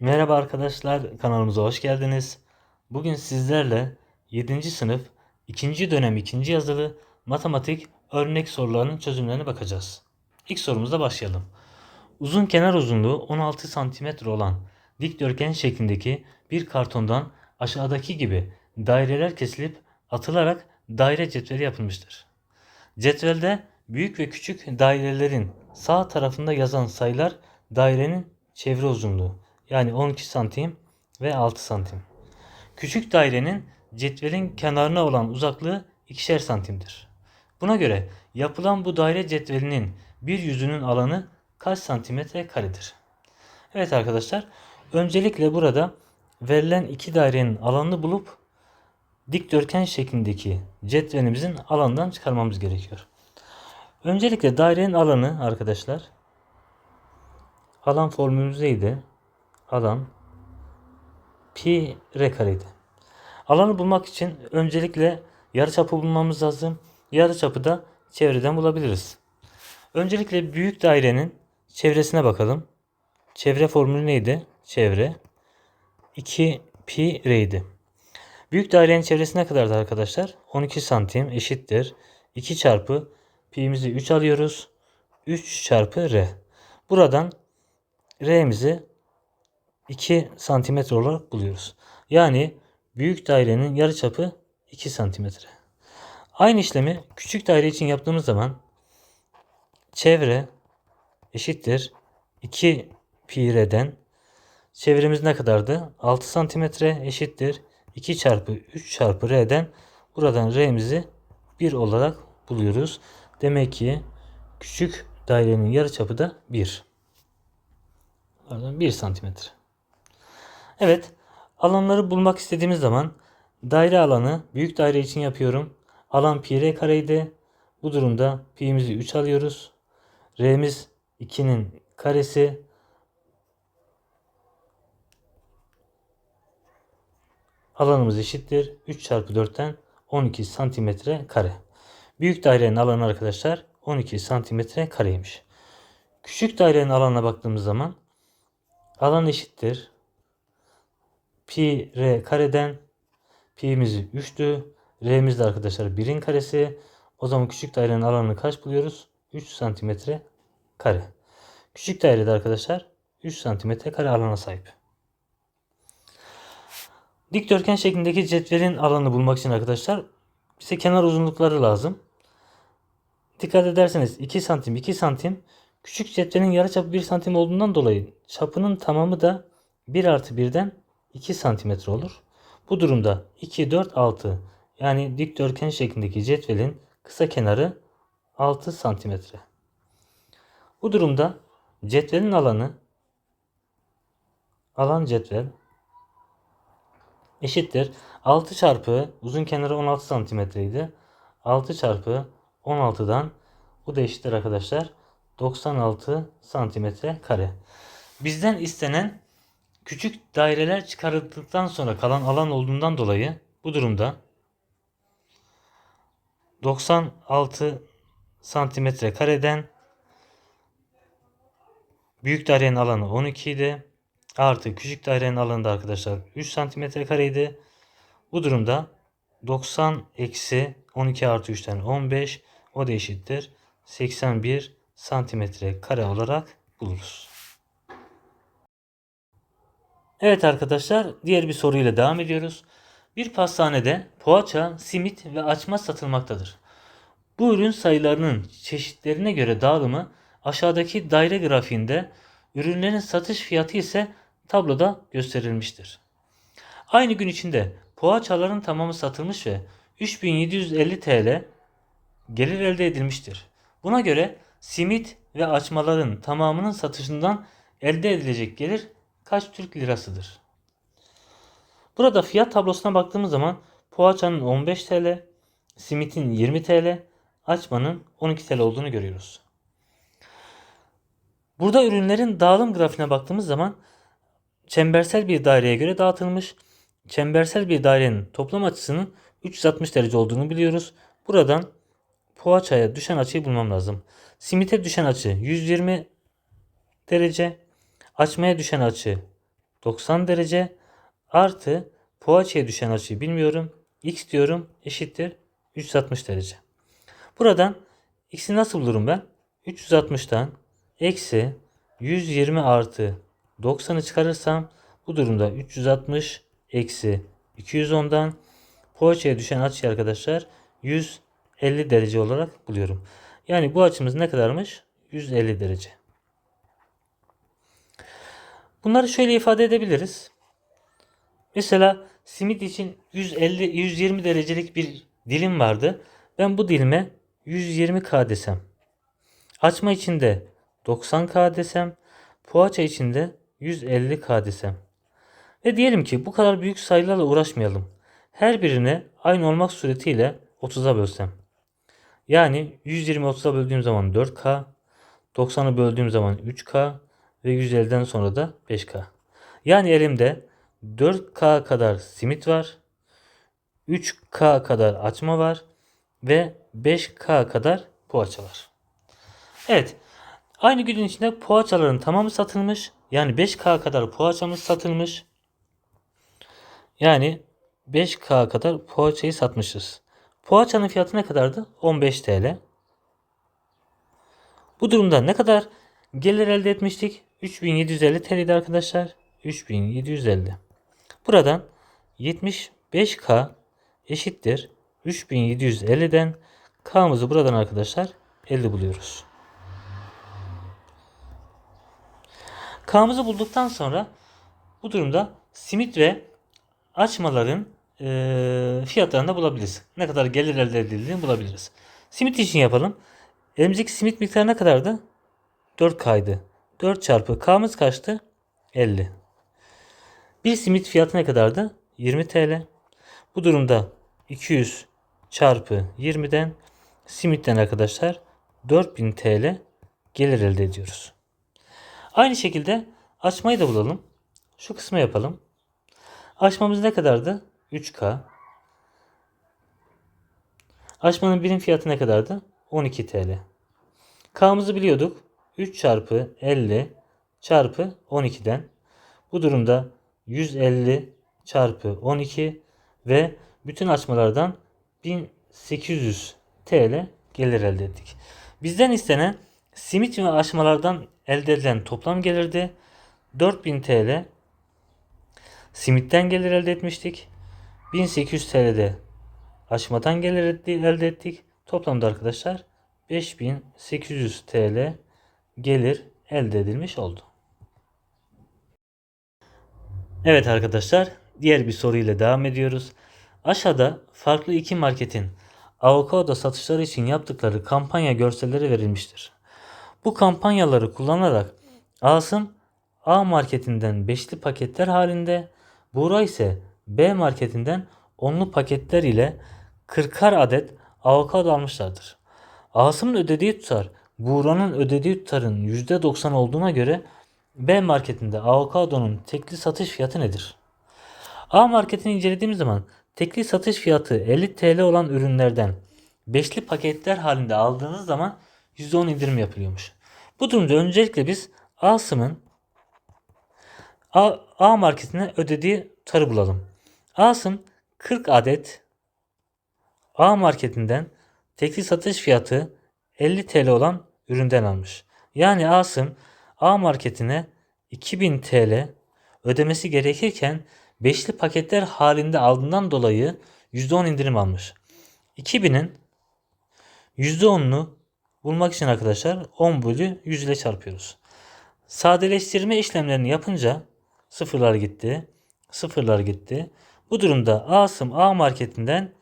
Merhaba arkadaşlar, kanalımıza hoş geldiniz. Bugün sizlerle 7. sınıf 2. dönem 2. yazılı matematik örnek sorularının çözümlerine bakacağız. İlk sorumuzla başlayalım. Uzun kenar uzunluğu 16 cm olan dikdörtgen şeklindeki bir kartondan aşağıdaki gibi daireler kesilip atılarak daire cetveli yapılmıştır. Cetvelde büyük ve küçük dairelerin sağ tarafında yazan sayılar dairenin çevre uzunluğu yani 12 santim ve 6 santim. Küçük dairenin cetvelin kenarına olan uzaklığı ikişer santimdir. Buna göre yapılan bu daire cetvelinin bir yüzünün alanı kaç santimetre karedir? Evet arkadaşlar öncelikle burada verilen iki dairenin alanını bulup dikdörtgen şeklindeki cetvelimizin alandan çıkarmamız gerekiyor. Öncelikle dairenin alanı arkadaşlar alan formülümüz neydi? Alan pi r kareydi. Alanı bulmak için öncelikle yarıçapı bulmamız lazım. Yarıçapı da çevreden bulabiliriz. Öncelikle büyük dairenin çevresine bakalım. Çevre formülü neydi? Çevre 2 pi r'ydi. Büyük dairenin çevresi ne kadardı arkadaşlar? 12 santim eşittir. 2 çarpı pi'mizi 3 alıyoruz. 3 çarpı r. Buradan r'mizi 2 santimetre olarak buluyoruz. Yani büyük dairenin yarıçapı 2 santimetre. Aynı işlemi küçük daire için yaptığımız zaman çevre eşittir 2 pi r'den çevremiz ne kadardı? 6 santimetre eşittir 2 çarpı 3 çarpı r'den buradan r'mizi 1 olarak buluyoruz. Demek ki küçük dairenin yarıçapı da 1. Pardon 1 santimetre. Evet alanları bulmak istediğimiz zaman daire alanı büyük daire için yapıyorum. Alan pi r kareydi. Bu durumda pi'mizi 3 alıyoruz. R'miz 2'nin karesi. Alanımız eşittir. 3 çarpı 4'ten 12 santimetre kare. Büyük dairenin alanı arkadaşlar 12 santimetre kareymiş. Küçük dairenin alanına baktığımız zaman alan eşittir. Pi r kareden pi'mizi 3'tü. R'miz de arkadaşlar 1'in karesi. O zaman küçük dairenin alanını kaç buluyoruz? 3 santimetre kare. Küçük dairede arkadaşlar 3 santimetre kare alana sahip. Dikdörtgen şeklindeki cetvelin alanını bulmak için arkadaşlar bize kenar uzunlukları lazım. Dikkat ederseniz 2 santim 2 santim küçük cetvelin yarıçapı 1 santim olduğundan dolayı çapının tamamı da 1 artı 1'den 2 santimetre olur. Bu durumda 2, 4, 6 yani dikdörtgen şeklindeki cetvelin kısa kenarı 6 santimetre. Bu durumda cetvelin alanı alan cetvel eşittir. 6 çarpı uzun kenarı 16 santimetreydi. 6 çarpı 16'dan bu da eşittir arkadaşlar. 96 santimetre kare. Bizden istenen küçük daireler çıkarıldıktan sonra kalan alan olduğundan dolayı bu durumda 96 santimetre kareden büyük dairenin alanı 12 idi. Artı küçük dairenin alanı da arkadaşlar 3 santimetre kareydi. Bu durumda 90 eksi 12 artı 3'ten 15 o da eşittir. 81 santimetre kare olarak buluruz. Evet arkadaşlar diğer bir soruyla devam ediyoruz. Bir pastanede poğaça, simit ve açma satılmaktadır. Bu ürün sayılarının çeşitlerine göre dağılımı aşağıdaki daire grafiğinde ürünlerin satış fiyatı ise tabloda gösterilmiştir. Aynı gün içinde poğaçaların tamamı satılmış ve 3750 TL gelir elde edilmiştir. Buna göre simit ve açmaların tamamının satışından elde edilecek gelir kaç Türk lirasıdır? Burada fiyat tablosuna baktığımız zaman poğaçanın 15 TL, simitin 20 TL, açmanın 12 TL olduğunu görüyoruz. Burada ürünlerin dağılım grafiğine baktığımız zaman çembersel bir daireye göre dağıtılmış. Çembersel bir dairenin toplam açısının 360 derece olduğunu biliyoruz. Buradan poğaçaya düşen açıyı bulmam lazım. Simite düşen açı 120 derece. Açmaya düşen açı 90 derece artı poğaçaya düşen açıyı bilmiyorum. X diyorum eşittir 360 derece. Buradan x'i nasıl bulurum ben? 360'tan eksi 120 artı 90'ı çıkarırsam bu durumda 360 eksi 210'dan poğaçaya düşen açıyı arkadaşlar 150 derece olarak buluyorum. Yani bu açımız ne kadarmış? 150 derece. Bunları şöyle ifade edebiliriz. Mesela simit için 150 120 derecelik bir dilim vardı. Ben bu dilime 120K desem. Açma için de 90K desem. Poğaça için de 150K desem. Ve diyelim ki bu kadar büyük sayılarla uğraşmayalım. Her birine aynı olmak suretiyle 30'a bölsem. Yani 120 30'a böldüğüm zaman 4K, 90'ı böldüğüm zaman 3K ve 150'den sonra da 5K. Yani elimde 4K kadar simit var. 3K kadar açma var ve 5K kadar poğaça var. Evet. Aynı günün içinde poğaçaların tamamı satılmış. Yani 5K kadar poğaçamız satılmış. Yani 5K kadar poğaçayı satmışız. Poğaçanın fiyatı ne kadardı? 15 TL. Bu durumda ne kadar gelir elde etmiştik? 3750 TL'di arkadaşlar. 3750. Buradan 75K eşittir 3750'den K'mızı buradan arkadaşlar 50 buluyoruz. K'mızı bulduktan sonra bu durumda simit ve açmaların e, fiyatlarını da bulabiliriz. Ne kadar gelir elde edildiğini bulabiliriz. Simit için yapalım. Elimizdeki simit miktarı ne kadardı? 4K'ydı. 4 çarpı K'mız kaçtı? 50. Bir simit fiyatı ne kadardı? 20 TL. Bu durumda 200 çarpı 20'den simitten arkadaşlar 4000 TL gelir elde ediyoruz. Aynı şekilde açmayı da bulalım. Şu kısmı yapalım. Açmamız ne kadardı? 3K. Açmanın birim fiyatı ne kadardı? 12 TL. K'mızı biliyorduk. 3 çarpı 50 çarpı 12'den. Bu durumda 150 çarpı 12 ve bütün açmalardan 1800 TL gelir elde ettik. Bizden istenen simit ve açmalardan elde edilen toplam gelirdi 4000 TL. Simitten gelir elde etmiştik. 1800 TL'de açmadan gelir elde ettik. Toplamda arkadaşlar 5800 TL gelir elde edilmiş oldu. Evet arkadaşlar diğer bir soruyla devam ediyoruz. Aşağıda farklı iki marketin avokado satışları için yaptıkları kampanya görselleri verilmiştir. Bu kampanyaları kullanarak Asım A marketinden beşli paketler halinde, Buğra ise B marketinden onlu paketler ile 40'ar adet avokado almışlardır. Asım'ın ödediği tutar Buğra'nın ödediği tutarın %90 olduğuna göre B marketinde avokadonun tekli satış fiyatı nedir? A marketini incelediğimiz zaman tekli satış fiyatı 50 TL olan ürünlerden beşli paketler halinde aldığınız zaman %10 indirim yapılıyormuş. Bu durumda öncelikle biz Asım'ın A, A marketine ödediği tutarı bulalım. Asım 40 adet A marketinden tekli satış fiyatı 50 TL olan üründen almış. Yani Asım A marketine 2000 TL ödemesi gerekirken beşli paketler halinde aldığından dolayı %10 indirim almış. 2000'in %10'unu bulmak için arkadaşlar 10 bölü 100 ile çarpıyoruz. Sadeleştirme işlemlerini yapınca sıfırlar gitti. Sıfırlar gitti. Bu durumda Asım A marketinden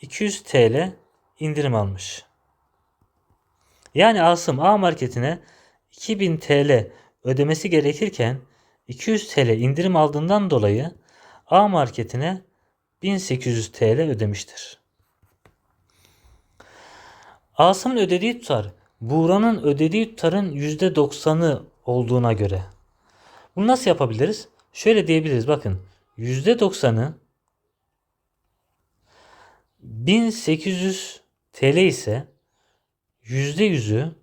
200 TL indirim almış. Yani Asım A marketine 2000 TL ödemesi gerekirken 200 TL indirim aldığından dolayı A marketine 1800 TL ödemiştir. Asım'ın ödediği tutar Buğra'nın ödediği tutarın %90'ı olduğuna göre. Bunu nasıl yapabiliriz? Şöyle diyebiliriz bakın. %90'ı 1800 TL ise %100'ü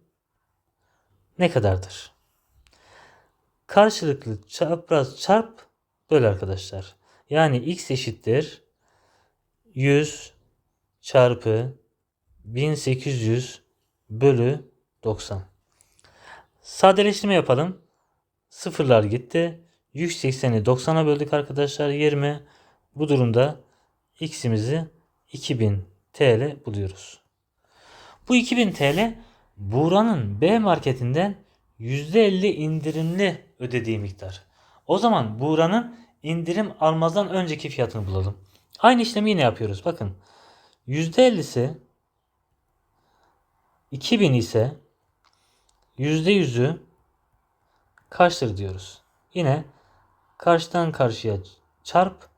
ne kadardır? Karşılıklı çapraz çarp böl arkadaşlar. Yani x eşittir 100 çarpı 1800 bölü 90. Sadeleştirme yapalım. Sıfırlar gitti. 180'i 90'a böldük arkadaşlar 20. Bu durumda x'imizi 2000 TL buluyoruz. Bu 2000 TL Buğra'nın B marketinden %50 indirimli ödediği miktar. O zaman Buğra'nın indirim almazdan önceki fiyatını bulalım. Aynı işlemi yine yapıyoruz. Bakın %50'si 2000 ise %100'ü kaçtır diyoruz. Yine karşıdan karşıya çarp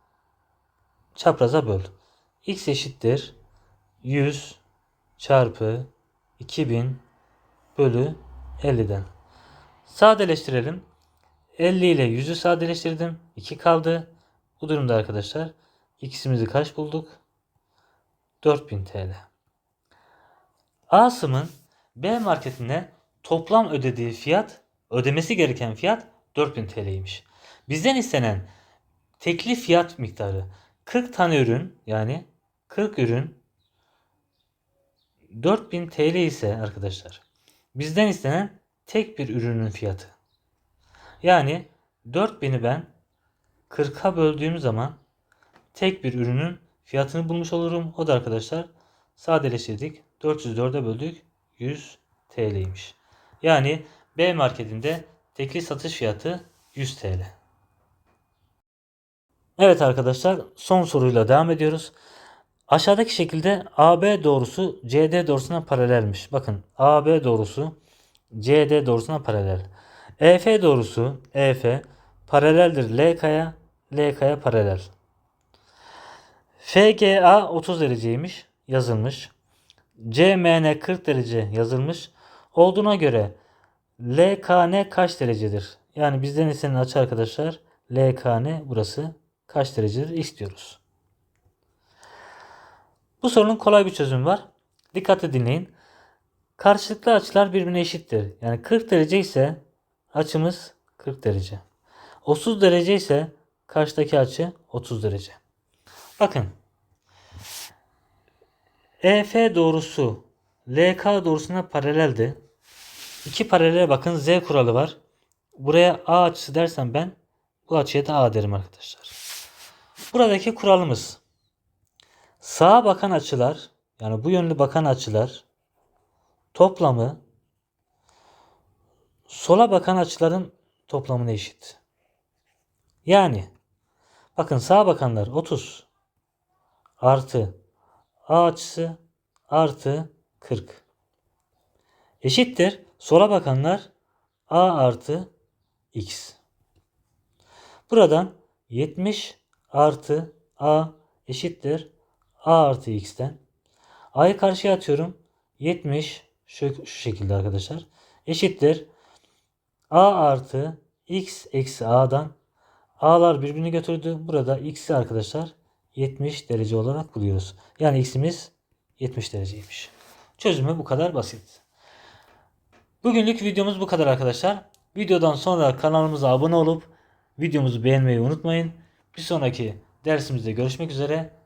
çapraza böl. x eşittir 100 çarpı 2000 bölü 50'den. Sadeleştirelim. 50 ile 100'ü sadeleştirdim. 2 kaldı. Bu durumda arkadaşlar x'imizi kaç bulduk? 4000 TL. Asım'ın B marketine toplam ödediği fiyat, ödemesi gereken fiyat 4000 TL'ymiş. Bizden istenen tekli fiyat miktarı 40 tane ürün yani 40 ürün 4000 TL ise arkadaşlar bizden istenen tek bir ürünün fiyatı. Yani 4000'i ben 40'a böldüğüm zaman tek bir ürünün fiyatını bulmuş olurum. O da arkadaşlar sadeleştirdik. 404'e böldük. 100 TL'ymiş. Yani B marketinde tekli satış fiyatı 100 TL. Evet arkadaşlar son soruyla devam ediyoruz. Aşağıdaki şekilde AB doğrusu CD doğrusuna paralelmiş. Bakın AB doğrusu CD doğrusuna paralel. EF doğrusu EF paraleldir LK'ya LK'ya paralel. FGA 30 dereceymiş yazılmış. CMN 40 derece yazılmış. Olduğuna göre LKN kaç derecedir? Yani bizden istenen açı arkadaşlar LKN burası kaç derecedir istiyoruz. Bu sorunun kolay bir çözümü var. Dikkatli dinleyin. Karşılıklı açılar birbirine eşittir. Yani 40 derece ise açımız 40 derece. 30 derece ise karşıdaki açı 30 derece. Bakın. EF doğrusu LK doğrusuna paraleldi. İki paralele bakın Z kuralı var. Buraya A açısı dersem ben bu açıya da A derim arkadaşlar. Buradaki kuralımız sağa bakan açılar yani bu yönlü bakan açılar toplamı sola bakan açıların toplamına eşit. Yani bakın sağa bakanlar 30 artı A açısı artı 40 eşittir. Sola bakanlar A artı X. Buradan 70 artı A eşittir A artı X'ten. A'yı karşıya atıyorum. 70 şu, şu şekilde arkadaşlar. Eşittir. A artı X eksi A'dan A'lar birbirini götürdü. Burada X'i arkadaşlar 70 derece olarak buluyoruz. Yani X'imiz 70 dereceymiş. Çözümü bu kadar basit. Bugünlük videomuz bu kadar arkadaşlar. Videodan sonra kanalımıza abone olup videomuzu beğenmeyi unutmayın. Bir sonraki dersimizde görüşmek üzere.